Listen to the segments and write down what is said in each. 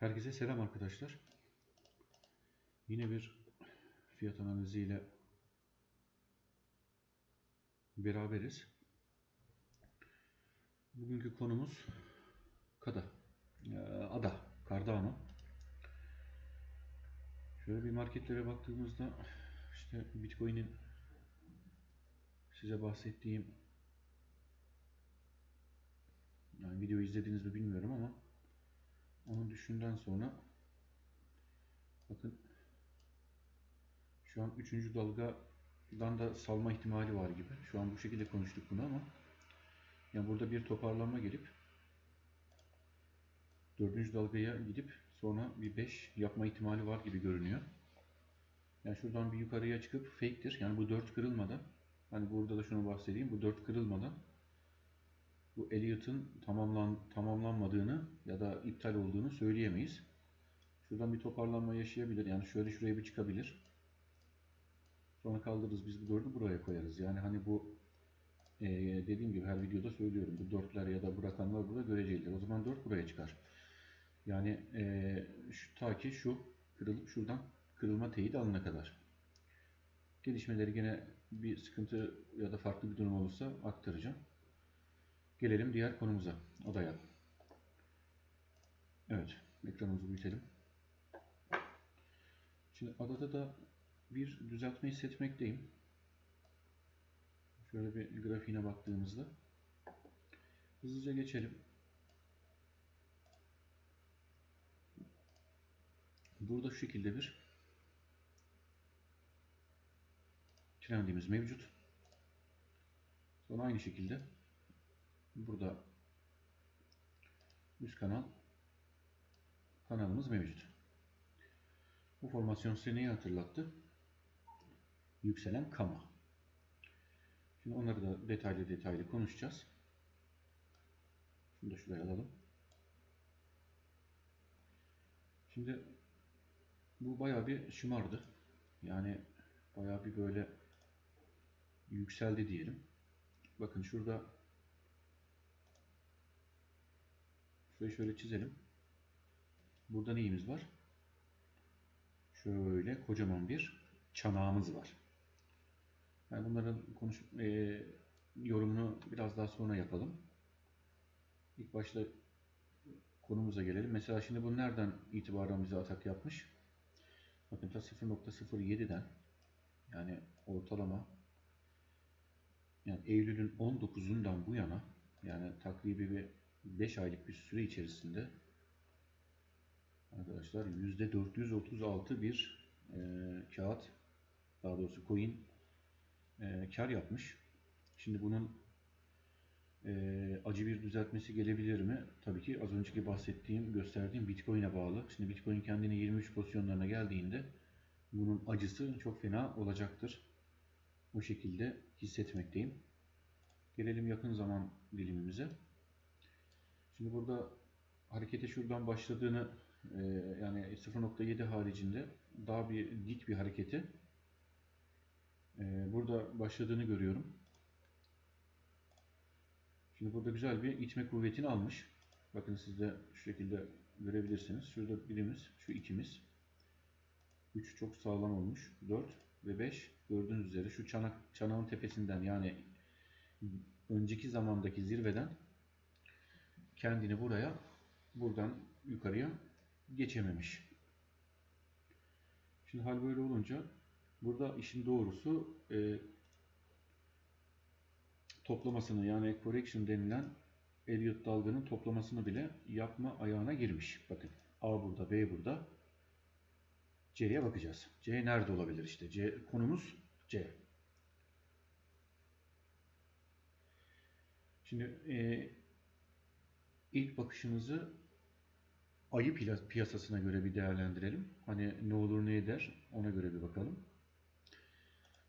Herkese selam arkadaşlar. Yine bir fiyat analiziyle beraberiz. Bugünkü konumuz Kada. Ee, Ada. Cardano. Şöyle bir marketlere baktığımızda işte Bitcoin'in size bahsettiğim yani video izlediniz mi bilmiyorum ama onu düşünden sonra bakın şu an 3. dalgadan da salma ihtimali var gibi. Şu an bu şekilde konuştuk bunu ama yani burada bir toparlanma gelip 4. dalgaya gidip sonra bir 5 yapma ihtimali var gibi görünüyor. Yani şuradan bir yukarıya çıkıp fake'tir. Yani bu 4 kırılmadan hani burada da şunu bahsedeyim. Bu 4 kırılmadan bu Elliot'ın tamamlan, tamamlanmadığını ya da iptal olduğunu söyleyemeyiz. Şuradan bir toparlanma yaşayabilir. Yani şöyle şuraya bir çıkabilir. Sonra kaldırırız biz bu dördü buraya koyarız. Yani hani bu e, dediğim gibi her videoda söylüyorum. Bu dörtler ya da bu rakamlar burada görecelidir. O zaman dört buraya çıkar. Yani e, şu, ta ki şu kırılıp şuradan kırılma teyit alana kadar. Gelişmeleri gene bir sıkıntı ya da farklı bir durum olursa aktaracağım. Gelelim diğer konumuza, odaya. Evet, ekranımızı büyütelim. Şimdi adada da bir düzeltme hissetmekteyim. Şöyle bir grafiğine baktığımızda. Hızlıca geçelim. Burada şu şekilde bir trendimiz mevcut. Sonra aynı şekilde burada üst kanal kanalımız mevcut. Bu formasyon size neyi hatırlattı? Yükselen kama. Şimdi onları da detaylı detaylı konuşacağız. Şunu da şuraya alalım. Şimdi bu bayağı bir şımardı. Yani bayağı bir böyle yükseldi diyelim. Bakın şurada şöyle şöyle çizelim. Burada neyimiz var? Şöyle kocaman bir çanağımız var. Yani bunların konuş e, yorumunu biraz daha sonra yapalım. İlk başta konumuza gelelim. Mesela şimdi bu nereden itibaren bize atak yapmış? Bakın ta 0.07'den yani ortalama yani Eylül'ün 19'undan bu yana yani takribi bir 5 aylık bir süre içerisinde arkadaşlar %436 bir e, kağıt daha doğrusu coin e, kar yapmış. Şimdi bunun e, acı bir düzeltmesi gelebilir mi? Tabii ki az önceki bahsettiğim, gösterdiğim Bitcoin'e bağlı. Şimdi Bitcoin kendini 23 pozisyonlarına geldiğinde bunun acısı çok fena olacaktır. Bu şekilde hissetmekteyim. Gelelim yakın zaman dilimimize. Şimdi burada harekete şuradan başladığını e, yani 0.7 haricinde daha bir dik bir hareketi e, burada başladığını görüyorum. Şimdi burada güzel bir itme kuvvetini almış. Bakın siz de şu şekilde görebilirsiniz. Şurada birimiz, şu ikimiz. 3 çok sağlam olmuş. 4 ve 5 gördüğünüz üzere şu çanak, çanağın tepesinden yani önceki zamandaki zirveden kendini buraya buradan yukarıya geçememiş. Şimdi hal böyle olunca burada işin doğrusu e, toplamasını yani correction denilen Elliot dalganın toplamasını bile yapma ayağına girmiş. Bakın A burada, B burada. C'ye bakacağız. C nerede olabilir işte? C konumuz C. Şimdi e, ilk bakışımızı ayı piyasasına göre bir değerlendirelim. Hani ne olur ne eder ona göre bir bakalım.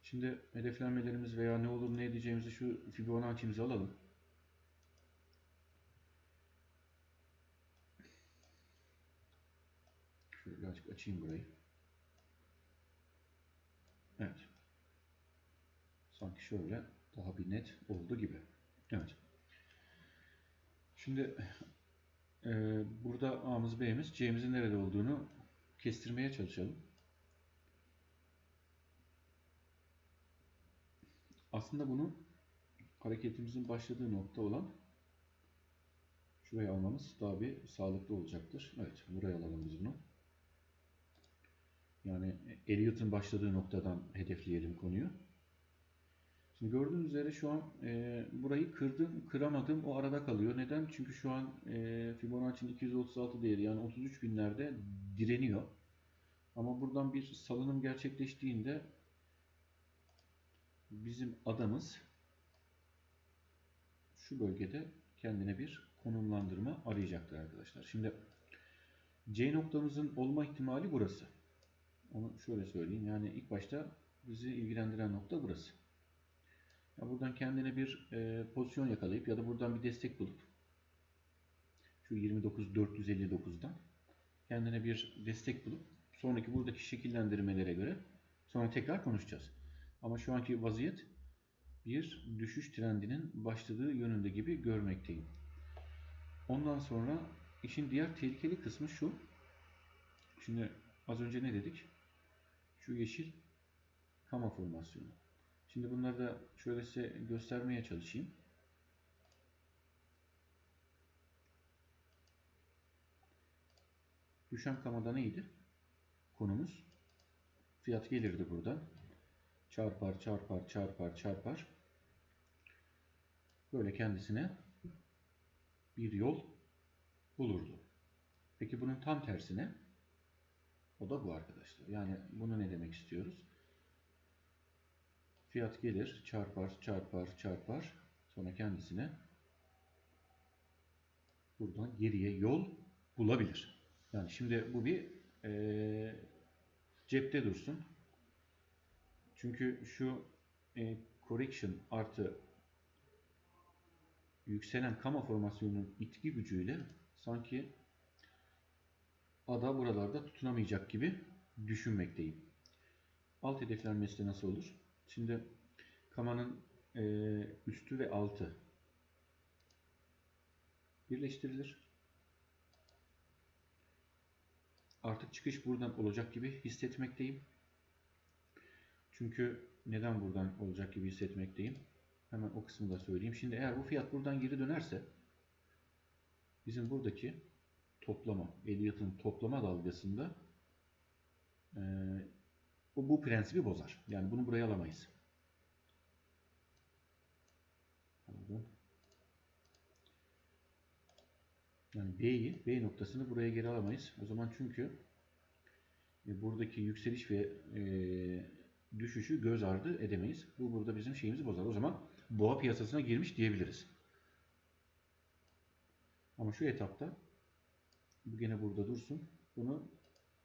Şimdi hedeflenmelerimiz veya ne olur ne edeceğimizi şu Fibonacci'mizi alalım. Şöyle birazcık açayım burayı. Evet. Sanki şöyle daha bir net oldu gibi. Evet. Şimdi Ee, burada A'mız, B'miz, C'mizin nerede olduğunu kestirmeye çalışalım. Aslında bunu hareketimizin başladığı nokta olan şuraya almamız daha bir sağlıklı olacaktır. Evet, buraya alalım biz bunu. Yani Elliot'ın başladığı noktadan hedefleyelim konuyu. Şimdi gördüğünüz üzere şu an e, burayı kırdım, kıramadım. O arada kalıyor. Neden? Çünkü şu an e, Fibonacci'nin 236 değeri yani 33 binlerde direniyor. Ama buradan bir salınım gerçekleştiğinde bizim adamız şu bölgede kendine bir konumlandırma arayacaktır arkadaşlar. Şimdi C noktamızın olma ihtimali burası. Onu şöyle söyleyeyim. Yani ilk başta bizi ilgilendiren nokta burası. Ya buradan kendine bir e, pozisyon yakalayıp ya da buradan bir destek bulup şu 29459'dan kendine bir destek bulup sonraki buradaki şekillendirmelere göre sonra tekrar konuşacağız. Ama şu anki vaziyet bir düşüş trendinin başladığı yönünde gibi görmekteyim. Ondan sonra işin diğer tehlikeli kısmı şu. Şimdi az önce ne dedik? Şu yeşil kama formasyonu. Şimdi bunları da şöyle size göstermeye çalışayım. Düşen kamada neydi? Konumuz. Fiyat gelirdi buradan. Çarpar, çarpar, çarpar, çarpar. Böyle kendisine bir yol bulurdu. Peki bunun tam tersine o da bu arkadaşlar. Yani bunu ne demek istiyoruz? Fiyat gelir, çarpar, çarpar, çarpar. Sonra kendisine buradan geriye yol bulabilir. Yani şimdi bu bir e, cepte dursun. Çünkü şu e, correction artı yükselen kama formasyonunun itki gücüyle sanki ada buralarda tutunamayacak gibi düşünmekteyim. Alt hedeflenmesi de nasıl olur? Şimdi kamanın e, üstü ve altı birleştirilir. Artık çıkış buradan olacak gibi hissetmekteyim. Çünkü neden buradan olacak gibi hissetmekteyim? Hemen o kısmı da söyleyeyim. Şimdi eğer bu fiyat buradan geri dönerse bizim buradaki toplama, Elliot'ın toplama dalgasında e, bu, bu prensibi bozar. Yani bunu buraya alamayız. Pardon. Yani B'yi, B noktasını buraya geri alamayız. O zaman çünkü e, buradaki yükseliş ve e, düşüşü göz ardı edemeyiz. Bu burada bizim şeyimizi bozar. O zaman boğa piyasasına girmiş diyebiliriz. Ama şu etapta bu gene burada dursun. Bunu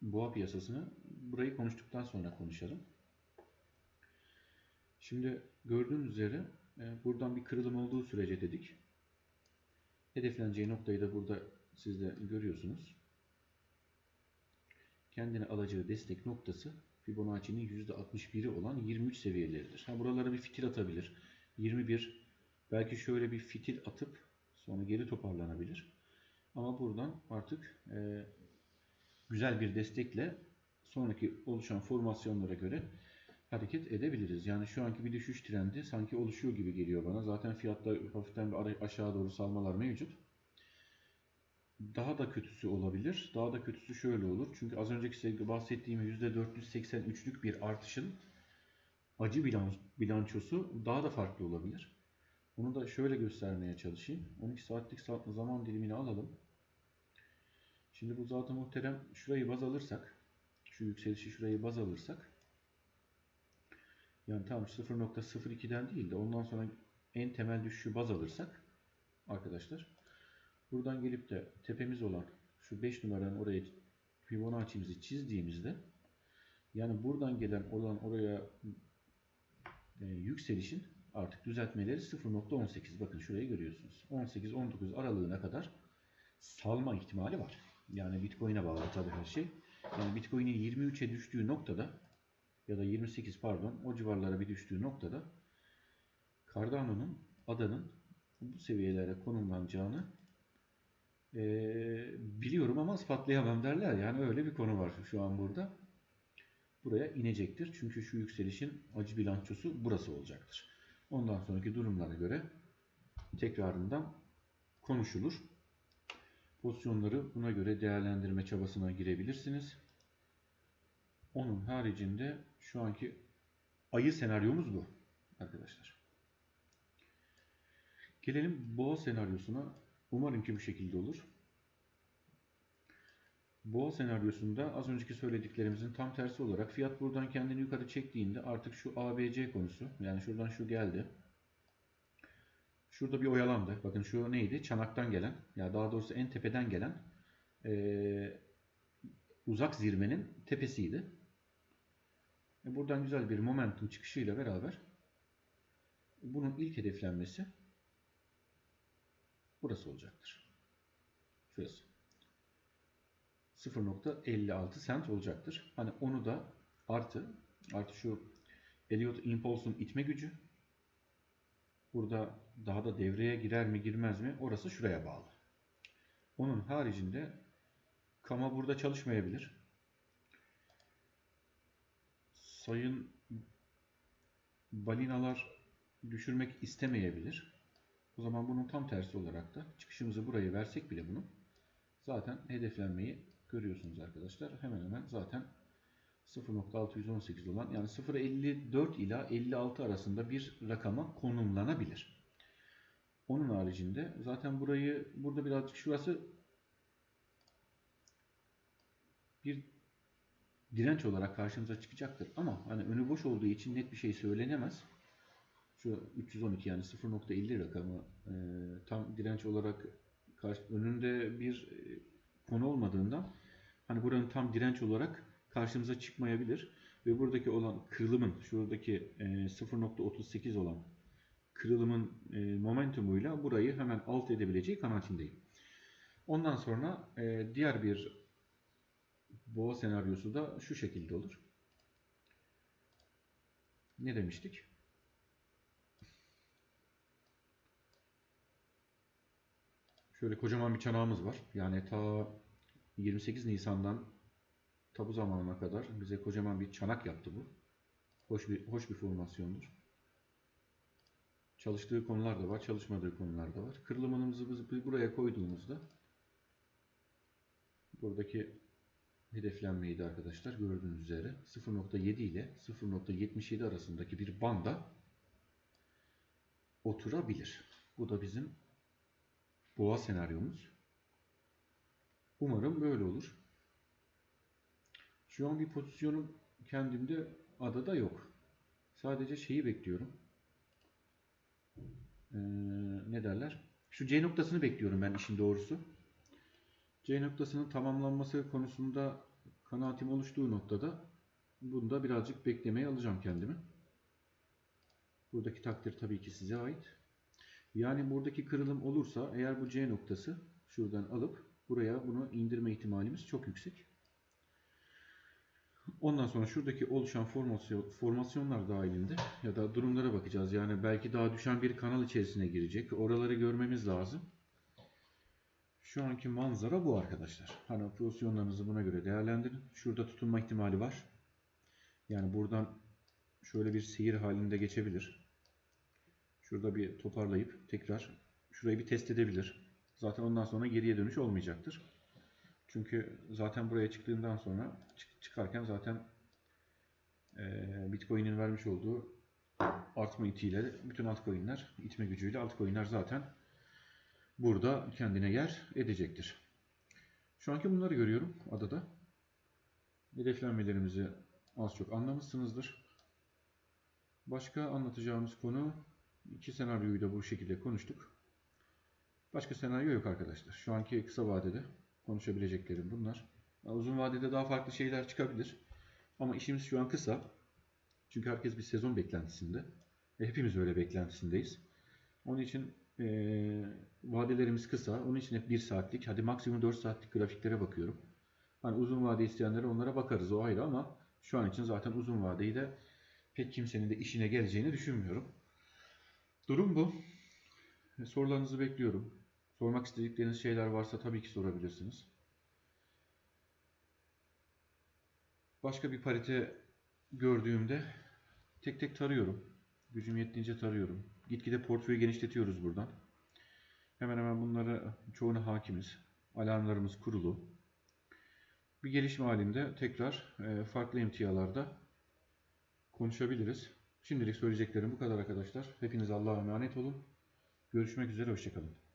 boğa piyasasını burayı konuştuktan sonra konuşalım. Şimdi gördüğünüz üzere e, buradan bir kırılım olduğu sürece dedik. Hedefleneceği noktayı da burada siz de görüyorsunuz. Kendine alacağı destek noktası Fibonacci'nin %61'i olan 23 seviyeleridir. Ha, buralara bir fitil atabilir. 21 belki şöyle bir fitil atıp sonra geri toparlanabilir. Ama buradan artık e, güzel bir destekle sonraki oluşan formasyonlara göre hareket edebiliriz. Yani şu anki bir düşüş trendi sanki oluşuyor gibi geliyor bana. Zaten fiyatta hafiften bir aşağı doğru salmalar mevcut. Daha da kötüsü olabilir. Daha da kötüsü şöyle olur. Çünkü az önceki bahsettiğim %483'lük bir artışın acı bilançosu daha da farklı olabilir. Onu da şöyle göstermeye çalışayım. 12 saatlik zaman dilimini alalım. Şimdi bu zaten muhterem şurayı baz alırsak, şu yükselişi şurayı baz alırsak, yani tam 0.02'den değil de ondan sonra en temel düşüşü baz alırsak arkadaşlar buradan gelip de tepemiz olan şu 5 numaranın oraya Fibonacci'mizi çizdiğimizde yani buradan gelen olan oraya e, yükselişin artık düzeltmeleri 0.18 bakın şurayı görüyorsunuz. 18-19 aralığına kadar salma ihtimali var. Yani Bitcoin'e bağlı tabii her şey. Yani Bitcoin'in 23'e düştüğü noktada ya da 28 pardon o civarlara bir düştüğü noktada Cardano'nun adanın bu seviyelere konumlanacağını Ee, biliyorum ama ispatlayamam derler. Yani öyle bir konu var şu an burada. Buraya inecektir. Çünkü şu yükselişin acı bilançosu burası olacaktır. Ondan sonraki durumlara göre tekrarından konuşulur. Pozisyonları buna göre değerlendirme çabasına girebilirsiniz. Onun haricinde şu anki ayı senaryomuz bu arkadaşlar. Gelelim boğa senaryosuna. Umarım ki bu şekilde olur. Boğa senaryosunda az önceki söylediklerimizin tam tersi olarak fiyat buradan kendini yukarı çektiğinde artık şu ABC konusu yani şuradan şu geldi. Şurada bir oyalandı. Bakın şu neydi? Çanaktan gelen ya daha doğrusu en tepeden gelen eee, uzak zirvenin tepesiydi. E, Buradan güzel bir momentum çıkışıyla beraber bunun ilk hedeflenmesi burası olacaktır. Şurası. 0.56 cent olacaktır. Hani onu da artı artı şu Elliott Impulse'un itme gücü burada daha da devreye girer mi girmez mi orası şuraya bağlı. Onun haricinde kama burada çalışmayabilir. Sayın balinalar düşürmek istemeyebilir. O zaman bunun tam tersi olarak da çıkışımızı buraya versek bile bunu zaten hedeflenmeyi görüyorsunuz arkadaşlar. Hemen hemen zaten 0.618 olan yani 0.54 ila 56 arasında bir rakama konumlanabilir. Onun haricinde zaten burayı burada birazcık şurası bir direnç olarak karşımıza çıkacaktır. Ama hani önü boş olduğu için net bir şey söylenemez. Şu 312 yani 0.50 rakamı e, tam direnç olarak karşı, önünde bir e, konu olmadığından hani buranın tam direnç olarak karşımıza çıkmayabilir. Ve buradaki olan kırılımın şuradaki e, 0.38 olan kırılımın e, momentumuyla burayı hemen alt edebileceği kanaatindeyim. Ondan sonra e, diğer bir boğa senaryosu da şu şekilde olur. Ne demiştik? Şöyle kocaman bir çanağımız var. Yani ta 28 Nisan'dan ta bu zamana kadar bize kocaman bir çanak yaptı bu. Hoş bir hoş bir formasyondur. Çalıştığı konular da var, çalışmadığı konular da var. Kırılımımızı biz buraya koyduğumuzda buradaki hedeflenmeydi arkadaşlar gördüğünüz üzere 0.7 ile 0.77 arasındaki bir banda oturabilir. Bu da bizim boğa senaryomuz. Umarım böyle olur. Şu an bir pozisyonum kendimde adada yok. Sadece şeyi bekliyorum. Ee, ne derler? Şu C noktasını bekliyorum ben işin doğrusu. C noktasının tamamlanması konusunda kanaatim oluştuğu noktada bunda birazcık beklemeye alacağım kendimi. Buradaki takdir tabii ki size ait. Yani buradaki kırılım olursa eğer bu C noktası şuradan alıp buraya bunu indirme ihtimalimiz çok yüksek. Ondan sonra şuradaki oluşan formasyon, formasyonlar dahilinde ya da durumlara bakacağız. Yani belki daha düşen bir kanal içerisine girecek. Oraları görmemiz lazım. Şu anki manzara bu arkadaşlar. Hani pozisyonlarınızı buna göre değerlendirin. Şurada tutunma ihtimali var. Yani buradan şöyle bir seyir halinde geçebilir. Şurada bir toparlayıp tekrar şurayı bir test edebilir. Zaten ondan sonra geriye dönüş olmayacaktır. Çünkü zaten buraya çıktığından sonra çık- çıkarken zaten eee, Bitcoin'in vermiş olduğu artma itiyle bütün altcoin'ler, itme gücüyle altcoin'ler zaten burada kendine yer edecektir. Şu anki bunları görüyorum adada. Hedeflenmelerimizi az çok anlamışsınızdır. Başka anlatacağımız konu iki senaryoyu da bu şekilde konuştuk. Başka senaryo yok arkadaşlar. Şu anki kısa vadede konuşabileceklerim bunlar. Uzun vadede daha farklı şeyler çıkabilir. Ama işimiz şu an kısa. Çünkü herkes bir sezon beklentisinde. Ve hepimiz öyle beklentisindeyiz. Onun için eee, vadelerimiz kısa. Onun için hep 1 saatlik, hadi maksimum 4 saatlik grafiklere bakıyorum. Hani uzun vade isteyenlere onlara bakarız o ayrı ama şu an için zaten uzun vadeyi de pek kimsenin de işine geleceğini düşünmüyorum. Durum bu. Sorularınızı bekliyorum. Sormak istedikleriniz şeyler varsa tabii ki sorabilirsiniz. Başka bir parite gördüğümde tek tek tarıyorum. Gücüm yettiğince tarıyorum. Gitgide portföyü genişletiyoruz buradan. Hemen hemen bunları çoğuna hakimiz. Alarmlarımız kurulu. Bir gelişme halinde tekrar e, farklı emtialarda konuşabiliriz. Şimdilik söyleyeceklerim bu kadar arkadaşlar. Hepiniz Allah'a emanet olun. Görüşmek üzere, hoşçakalın.